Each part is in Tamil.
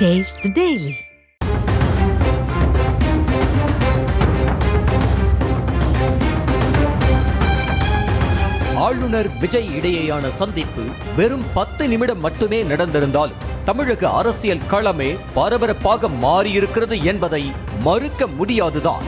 Taste the Daily. ஆளுநர் விஜய் இடையேயான சந்திப்பு வெறும் பத்து நிமிடம் மட்டுமே நடந்திருந்தாலும் தமிழக அரசியல் களமே பரபரப்பாக மாறியிருக்கிறது என்பதை மறுக்க முடியாதுதான்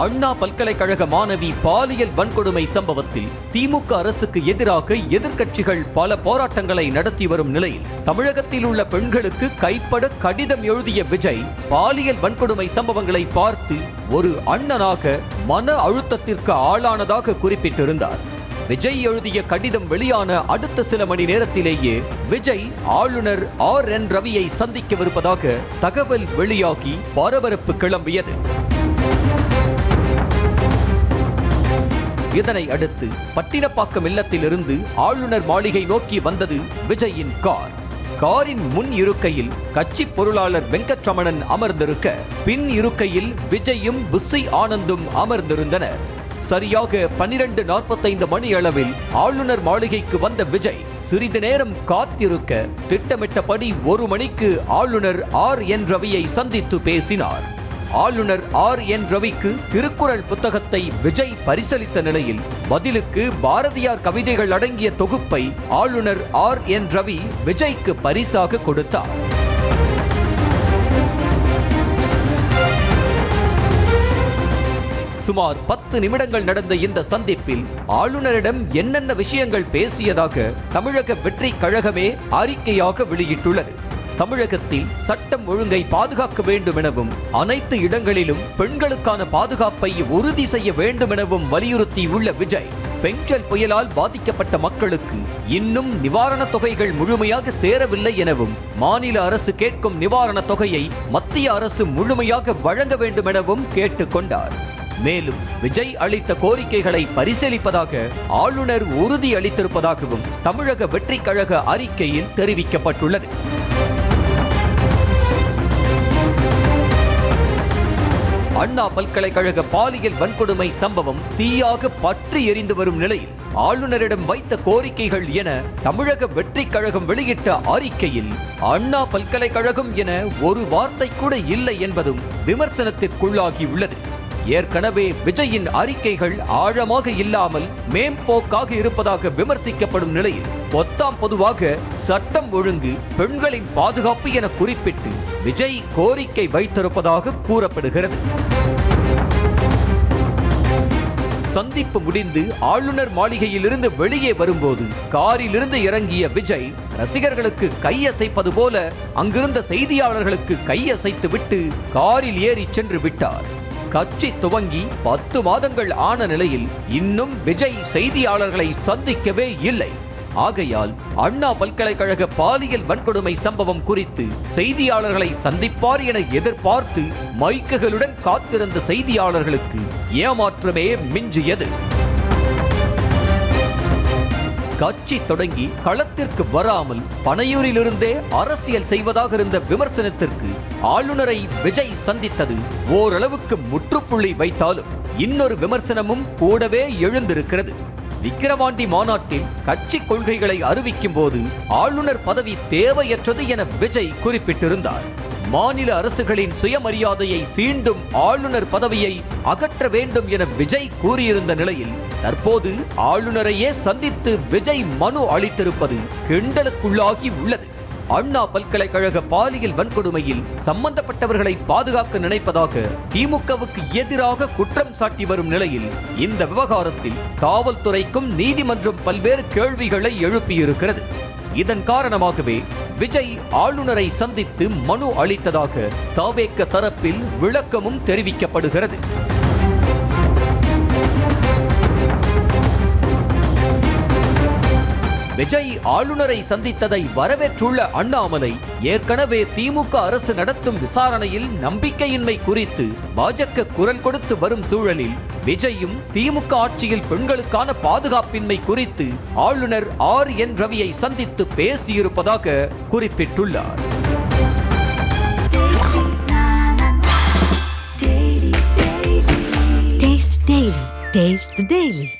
அண்ணா பல்கலைக்கழக மாணவி பாலியல் வன்கொடுமை சம்பவத்தில் திமுக அரசுக்கு எதிராக எதிர்க்கட்சிகள் பல போராட்டங்களை நடத்தி வரும் நிலையில் தமிழகத்தில் உள்ள பெண்களுக்கு கைப்பட கடிதம் எழுதிய விஜய் பாலியல் வன்கொடுமை சம்பவங்களை பார்த்து ஒரு அண்ணனாக மன அழுத்தத்திற்கு ஆளானதாக குறிப்பிட்டிருந்தார். விஜய் எழுதிய கடிதம் வெளியான அடுத்த சில மணி நேரத்திலேயே விஜய் ஆளுநர் ஆர் என் ரவியை சந்திக்கவிருப்பதாக தகவல் வெளியாகி பரபரப்பு கிளம்பியது. இதனை அடுத்து பட்டினப்பாக்கம் இல்லத்திலிருந்து ஆளுநர் மாளிகை நோக்கி வந்தது விஜயின் கார். காரின் முன் இருக்கையில் கட்சி பொருளாளர் வெங்கட்ரமணன் அமர்ந்திருக்க பின் இருக்கையில் விஜயும் புஸ்ஸி ஆனந்தும் அமர்ந்திருந்தனர். சரியாக பனிரெண்டு நாற்பத்தைந்து மணி அளவில் ஆளுநர் மாளிகைக்கு வந்த விஜய் சிறிது நேரம் காத்திருக்க திட்டமிட்டபடி ஒரு மணிக்கு ஆளுநர் ஆர் என் ரவியை சந்தித்து பேசினார். ஆளுநர் ஆர் என் ரவிக்கு திருக்குறள் புத்தகத்தை விஜய் பரிசளித்த நிலையில் பதிலுக்கு பாரதியார் கவிதைகள் அடங்கிய தொகுப்பை ஆளுநர் ஆர் என் ரவி விஜய்க்கு பரிசாக கொடுத்தார். சுமார் பத்து நிமிடங்கள் நடந்த இந்த சந்திப்பில் ஆளுநரிடம் என்னென்ன விஷயங்கள் பேசியதாக தமிழக வெற்றி கழகமே அறிக்கையாக வெளியிட்டுள்ளது. தமிழகத்தில் சட்டம் ஒழுங்கை பாதுகாக்க வேண்டும் எனவும் அனைத்து இடங்களிலும் பெண்களுக்கான பாதுகாப்பை உறுதி செய்ய வேண்டும் எனவும் வலியுறுத்தியுள்ள விஜய் பெஞ்சல் புயலால் பாதிக்கப்பட்ட மக்களுக்கு இன்னும் நிவாரணத் தொகைகள் முழுமையாக சேரவில்லை எனவும் மாநில அரசு கேட்கும் நிவாரணத் தொகையை மத்திய அரசு முழுமையாக வழங்க வேண்டும் எனவும் கேட்டுக்கொண்டார் மேலும் விஜய் அளித்த கோரிக்கைகளை பரிசீலிப்பதாக ஆளுநர் உறுதி அளித்திருப்பதாகவும் தமிழக வெற்றிக் கழக அறிக்கையில் தெரிவிக்கப்பட்டுள்ளது. அண்ணா பல்கலைக்கழக பாலியல் வன்கொடுமை சம்பவம் தீயாக பற்றி எரிந்து வரும் நிலையில் ஆளுநரிடம் வைத்த கோரிக்கைகள் என தமிழக வெற்றிக் கழகம் வெளியிட்ட அறிக்கையில் அண்ணா பல்கலைக்கழகம் என ஒரு வார்த்தை கூட இல்லை என்பதும் விமர்சனத்திற்குள்ளாகியுள்ளது. ஏற்கனவே விஜயின் அறிக்கைகள் ஆழமாக இல்லாமல் மேம்போக்காக இருப்பதாக விமர்சிக்கப்படும் நிலையில் பொத்தாம் பொதுவாக சட்டம் ஒழுங்கு பெண்களின் பாதுகாப்பு என குறிப்பிட்டு விஜய் கோரிக்கை வைத்திருப்பதாக கூறப்படுகிறது. சந்திப்பு முடிந்து ஆளுநர் மாளிகையிலிருந்து வெளியே வரும்போது காரிலிருந்து இறங்கிய விஜய் ரசிகர்களுக்கு கையசைப்பது போல அங்கிருந்த செய்தியாளர்களுக்கு கையசைத்து விட்டு காரில் ஏறி சென்று விட்டார். கட்சி துவங்கி பத்து மாதங்கள் ஆன நிலையில் இன்னும் விஜய் செய்தியாளர்களை சந்திக்கவே இல்லை. ஆகையால் அண்ணா பல்கலைக்கழக பாலியல் வன்கொடுமை சம்பவம் குறித்து செய்தியாளர்களை சந்திப்பார் என எதிர்பார்த்து மைக்குகளுடன் காத்திருந்த செய்தியாளர்களுக்கு ஏமாற்றமே மிஞ்சியது. கட்சி தொடங்கி களத்திற்கு வராமல் பனையூரிலிருந்தே அரசியல் செய்வதாக இருந்த விமர்சனத்திற்கு ஆளுநரை விஜய் சந்தித்தது ஓரளவுக்கு முற்றுப்புள்ளி வைத்தாலும் இன்னொரு விமர்சனமும் கூடவே எழுந்திருக்கிறது. விக்கிரவாண்டி மாநாட்டில் கட்சி கொள்கைகளை அறிவிக்கும் போது ஆளுநர் பதவி தேவையற்றது என விஜய் குறிப்பிட்டிருந்தார். மாநில அரசுகளின் சுயமரியாதையை சீண்டும் ஆளுநர் பதவியை அகற்ற வேண்டும் என விஜய் கூறியிருந்த நிலையில் தற்போது ஆளுநரையே சந்தித்து விஜய் மனு அளித்திருப்பது கிண்டலுக்குள்ளாகி உள்ளது. அண்ணா பல்கலைக்கழக பாலியல் வன்கொடுமையில் சம்பந்தப்பட்டவர்களை பாதுகாக்க நினைப்பதாக திமுகவுக்கு எதிராக குற்றம் சாட்டி வரும் நிலையில் இந்த விவகாரத்தில் காவல்துறைக்கும் நீதிமன்றம் பல்வேறு கேள்விகளை எழுப்பியிருக்கிறது. இதன் காரணமாகவே விஜய் ஆளுநரை சந்தித்து மனு அளித்ததாக தாவேக்க தரப்பில் விளக்கமும் தெரிவிக்கப்படுகிறது. விஜய் ஆளுநரை சந்தித்ததை வரவேற்றுள்ள அண்ணாமலை ஏற்கனவே திமுக அரசு நடத்தும் விசாரணையில் நம்பிக்கையின்மை குறித்து பாஜக குரல் கொடுத்து வரும் சூழலில் விஜயும் திமுக ஆட்சியில் பெண்களுக்கான பாதுகாப்பின்மை குறித்து ஆளுநர் ஆர் என் ரவியை சந்தித்து பேசியிருப்பதாக குறிப்பிட்டுள்ளார். Taste the Daily.